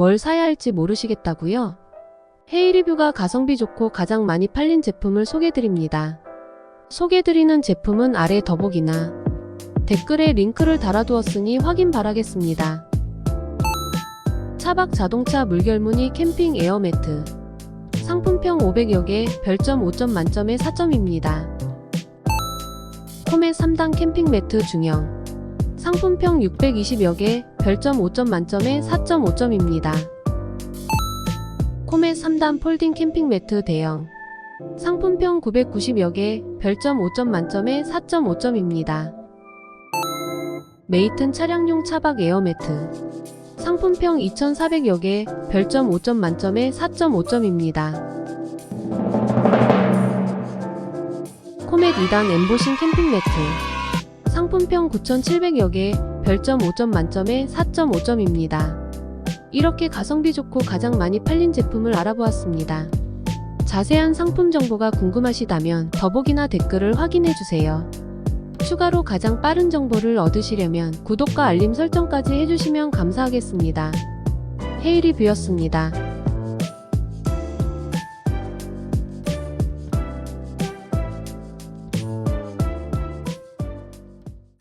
뭘 사야 할지 모르시겠다고요? 헤이리뷰가 가성비 좋고 가장 많이 팔린 제품을 소개드립니다. 소개드리는 제품은 아래 더보기나 댓글에 링크를 달아두었으니 확인 바라겠습니다. 차박 자동차 물결무늬 캠핑 에어매트 상품평 500여 개 별점 5점 만점에 4점입니다. 코메 3단 캠핑 매트 중형 상품평 620여 개 별점 5점 만점에 4.5점입니다. 코메 3단 폴딩 캠핑 매트 대형 상품평 990여 개 별점 5점 만점에 4.5점입니다. 메이튼 차량용 차박 에어매트 상품평 2,400여 개 별점 5점 만점에 4.5점입니다. 코멧 2단 엠보싱 캠핑 매트 상품평 9,700여 개 별점 5점 만점에 4.5점입니다. 이렇게 가성비 좋고 가장 많이 팔린 제품을 알아보았습니다. 자세한 상품 정보가 궁금하시다면 더보기나 댓글을 확인해 주세요. 추가로 가장 빠른 정보를 얻으시려면 구독과 알림 설정까지 해주시면 감사하겠습니다. 헤이리뷰였습니다.